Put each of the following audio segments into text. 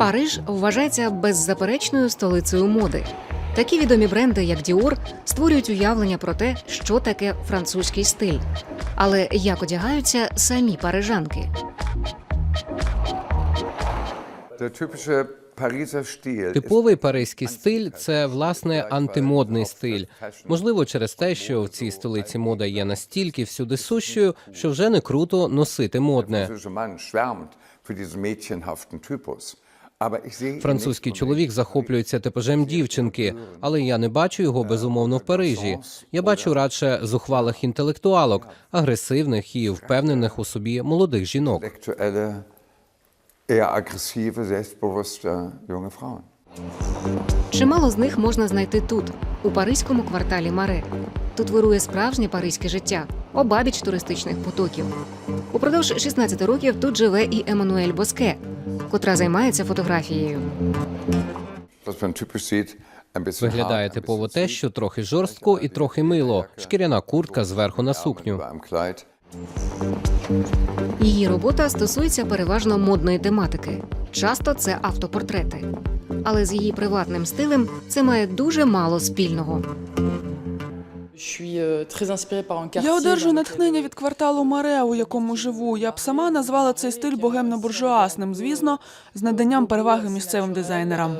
Париж вважається беззаперечною столицею моди. Такі відомі бренди, як Dior, створюють уявлення про те, що таке французький стиль. Але як одягаються самі парижанки? Типовий паризький стиль це власне антимодний стиль. Можливо, через те, що в цій столиці мода є настільки всюди сущою, що вже не круто носити модне. Французький чоловік захоплюється типажем дівчинки, але я не бачу його безумовно в Парижі. Я бачу радше зухвалих інтелектуалок, агресивних і впевнених у собі молодих жінок. Чимало з них можна знайти тут, у паризькому кварталі Маре. Тут вирує справжнє паризьке життя, обабіч туристичних потоків. Упродовж 16 років тут живе і Еммануель Боске, котра займається фотографією. Виглядає типово те, що трохи жорстко і трохи мило. Шкіряна куртка зверху на сукню. Її робота стосується переважно модної тематики. Часто це автопортрети. Але з її приватним стилем це має дуже мало спільного. Я одержу натхнення від кварталу Маре, у якому живу. Я б сама назвала цей стиль богемно-буржуасним, звісно, з наданням переваги місцевим дизайнерам.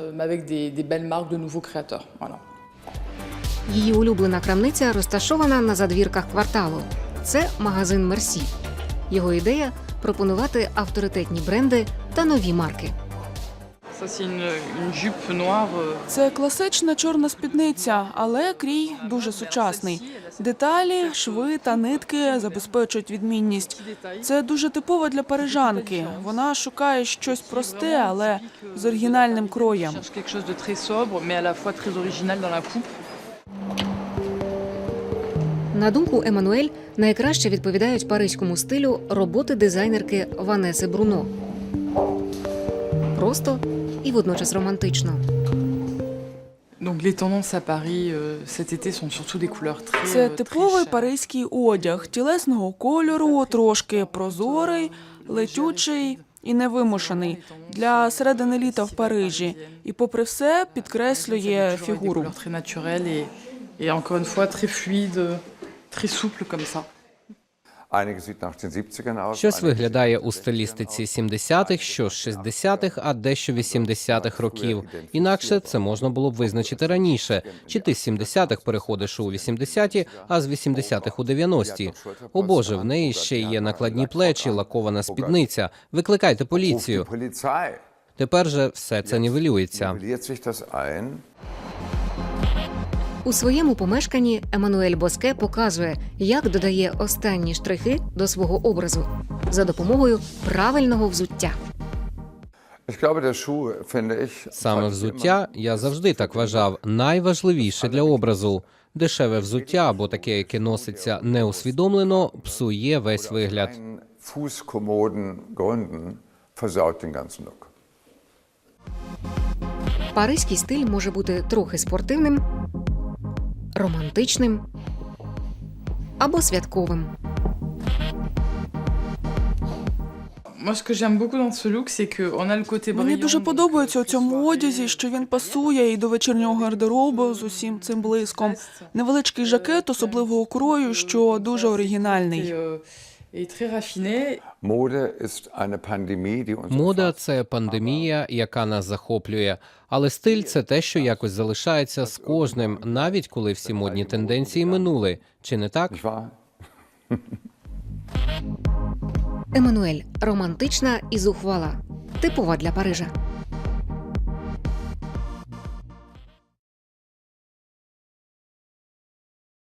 Її улюблена крамниця розташована на задвірках кварталу. Це магазин Мерсі. Його ідея пропонувати авторитетні бренди та нові марки. Це класична чорна спідниця, але крій дуже сучасний. Деталі, шви та нитки забезпечують відмінність. Це дуже типово для парижанки. Вона шукає щось просте, але з оригінальним кроєм. На думку Еммануель, найкраще відповідають паризькому стилю роботи дизайнерки Ванеси Бруно. Просто і водночас романтично. Donc les tendances à Paris euh, cet été sont surtout des couleurs très. Це типовий паризький одяг тілесного кольору, трошки прозорий, летючий і невимушений для середини літа в Парижі. І, попри все, підкреслює фігуру. Щось виглядає у стилістиці 70-х, що з 60-х, а дещо 80-х років. Інакше це можна було б визначити раніше. Чи ти з 70-х переходиш у 80-ті, а з 80-х у 90-ті. О Боже, в неї ще є накладні плечі, лакована спідниця. Викликайте поліцію. Тепер же все це нівелюється. У своєму помешканні Еммануель Боске показує, як додає останні штрихи до свого образу за допомогою правильного взуття. Саме взуття, я завжди так вважав, найважливіше для образу. Дешеве взуття або таке, яке носиться неусвідомлено, псує весь вигляд. Паризький стиль може бути трохи спортивним, романтичним або святковим. Мені дуже подобається у цьому одязі, що він пасує і до вечірнього гардеробу з усім цим блиском. Невеличкий жакет особливого крою, що дуже оригінальний. Мода це пандемія, яка нас захоплює. Але стиль це те, що якось залишається з кожним, навіть коли всі модні тенденції минули. Чи не так? Еммануель романтична і зухвала, типова для Парижа.